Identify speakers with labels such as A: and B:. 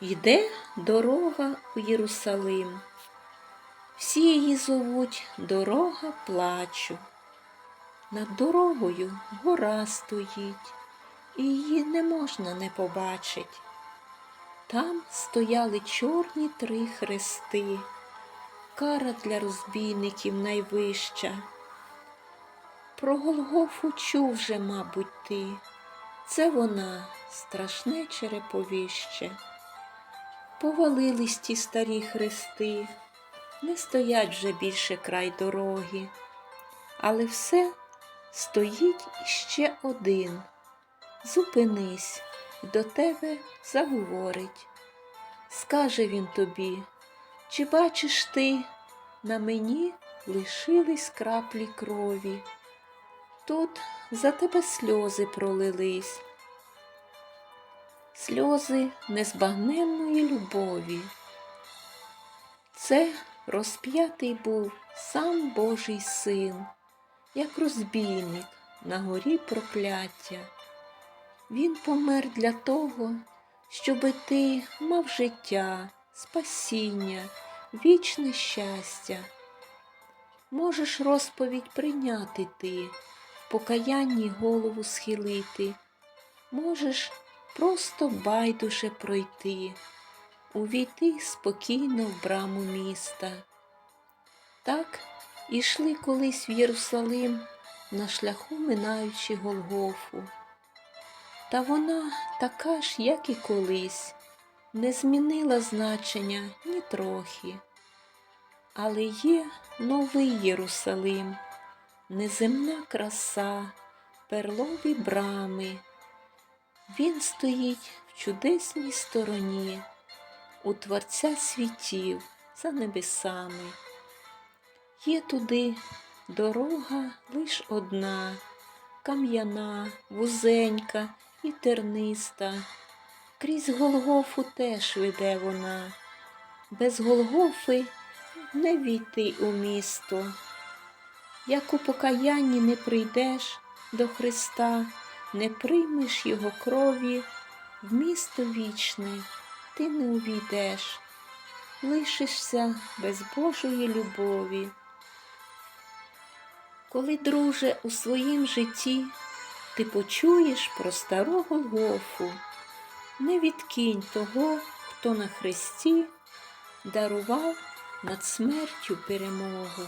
A: Йде дорога у Єрусалим. Всі її зовуть дорога плачу. Над дорогою гора стоїть, і її не можна не побачить. Там стояли чорні три хрести, кара для розбійників найвища. Про Голгофу чув же, мабуть, ти, це вона, страшне череповище. Повалились ті старі хрести, не стоять вже більше край дороги, але все стоїть ще один. Зупинись, до тебе заговорить. Скаже він тобі, чи бачиш ти, на мені лишились краплі крові. Тут за тебе сльози пролились, сльози незбагненної любові. Це розп'ятий був сам Божий син, як розбійник на горі прокляття. Він помер для того, щоби ти мав життя, спасіння, вічне щастя. Можеш розповідь прийняти ти, в покаянні голову схилити, можеш просто байдуже пройти, увійти спокійно в браму міста. Так ішли колись в Єрусалим, на шляху минаючи Голгофу. Та вона така ж, як і колись, не змінила значення ні трохи. Але є новий Єрусалим, неземна краса, перлові брами. Він стоїть в чудесній стороні, у Творця світів за небесами. Є туди дорога лиш одна, кам'яна, вузенька і терниста. Крізь Голгофу теж веде вона. Без Голгофи не війти у місто. Як у покаянні не прийдеш до Христа, не приймеш Його крові, в місто вічне ти не увійдеш, лишишся без Божої любові. Коли, друже, у своїм житті ти почуєш про стару Голгофу, не відкинь того, хто на хресті дарував над смертю перемогу.